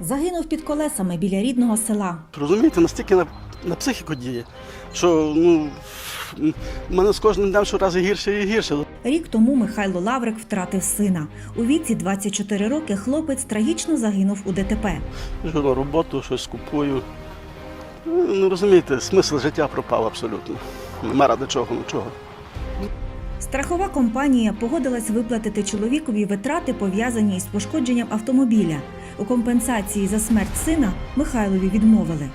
Загинув під колесами біля рідного села. Розумієте, настільки на, на психіку діє, що ну, мене з кожним днем щоразу гірше і гірше. Рік тому Михайло Лаврик втратив сина. У віці 24 роки хлопець трагічно загинув у ДТП. На роботу, щось купую. Ну, розумієте, смисл життя пропав абсолютно. Нема ради чого, нічого. Страхова компанія погодилась виплатити чоловікові витрати, пов'язані із пошкодженням автомобіля. У компенсації за смерть сина Михайлові відмовили.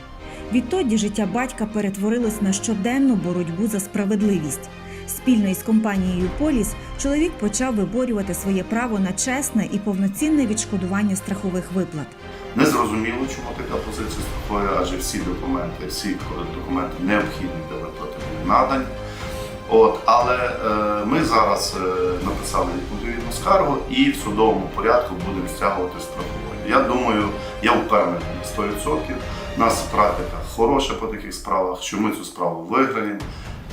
Відтоді життя батька перетворилось на щоденну боротьбу за справедливість. Спільно із компанією Поліс чоловік почав виборювати своє право на чесне і повноцінне відшкодування страхових виплат. Не зрозуміло, чому така позиція страхової, адже всі документи, всі документи необхідні для виплати були надані. От, але е, ми зараз е, написали відповідну скаргу і в судовому порядку будемо стягувати страховою. Я думаю, я впевнений на 100%. У нас практика хороша по таких справах, що ми цю справу виграємо.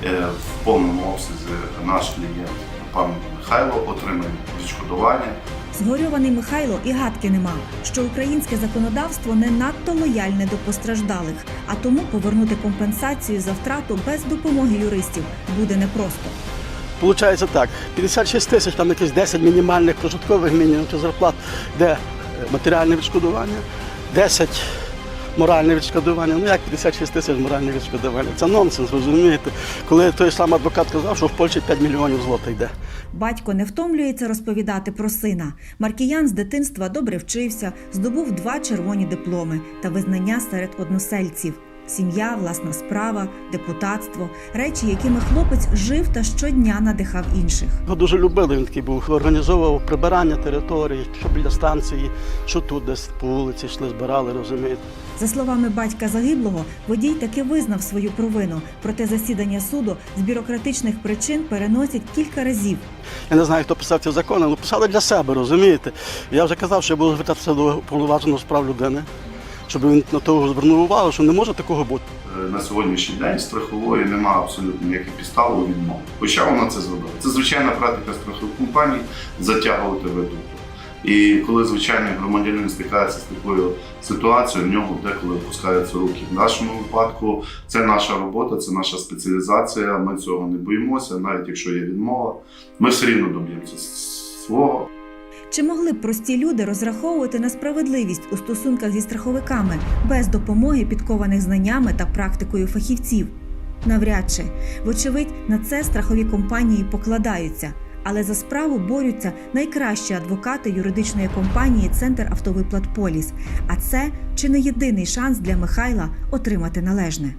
Е, в повному обсязі наш клієнт, пан Михайло, отримає відшкодування. Згорьований Михайло і гадки не мав, що українське законодавство не надто лояльне до постраждалих, а тому повернути компенсацію за втрату без допомоги юристів буде непросто. Получається так, 56 тисяч, там якісь 10 мінімальних прожиткових мінімумів чи зарплат, де матеріальне відшкодування, 10 моральне відшкодування. Ну як 56 тисяч моральне відшкодування? Це нонсенс, розумієте? Коли той сам адвокат казав, що в Польщі 5 мільйонів злота йде. Батько не втомлюється розповідати про сина. Маркіян з дитинства добре вчився, здобув два червоні дипломи та визнання серед односельців. Сім'я, власна справа, депутатство речі, якими хлопець жив та щодня надихав інших. Його дуже любили, він такий був, організовував прибирання території, що біля станції, що тут десь по вулиці йшли, збирали, розумієте. За словами батька загиблого, водій таки визнав свою провину. Проте засідання суду з бюрократичних причин переносять кілька разів. Я не знаю, хто писав ці закони, але писали для себе, розумієте? Я вже казав, що я буду звертатися до уповноваженого з прав людини, щоб він на того звернув увагу, що не може такого бути. Е, на сьогоднішній день страхової немає абсолютно ніяких підстав у відмові. Хоча вона це зробила. Це звичайна практика страхових компаній затягувати ведуту. І коли звичайний громадянин стикається з такою ситуацією, в нього деколи опускаються руки. В нашому випадку це наша робота, це наша спеціалізація. Ми цього не боїмося, навіть якщо є відмова, ми все рівно доб'ємося свого. Чи могли б прості люди розраховувати на справедливість у стосунках зі страховиками без допомоги підкованих знаннями та практикою фахівців? Навряд чи. Вочевидь, на це страхові компанії покладаються. Але за справу борються найкращі адвокати юридичної компанії Центр автовиплат Поліс. А це чи не єдиний шанс для Михайла отримати належне.